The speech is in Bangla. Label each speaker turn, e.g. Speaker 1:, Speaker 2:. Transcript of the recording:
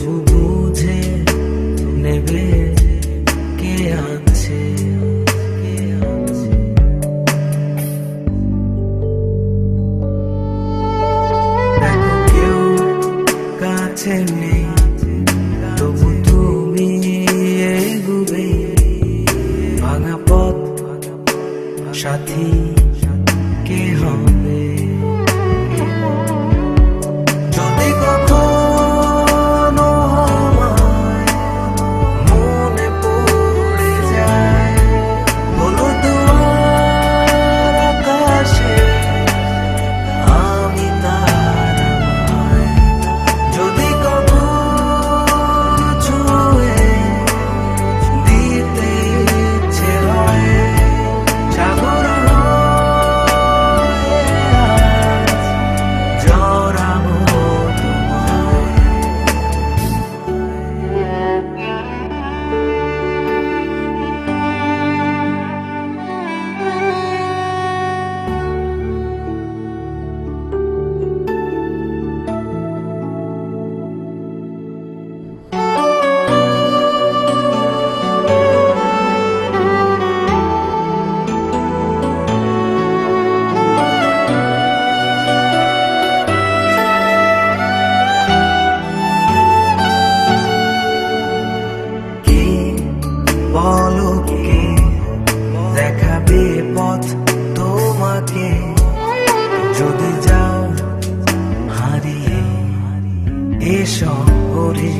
Speaker 1: তবু বুঝে নেবে কে আছে কেউ কাছে নেই, তবু তুমি এগুবে। ভাঙা পথ, সাথী, কে হবে? যদি কখনো থাকে যদি যাও হারিয়ে এসব করে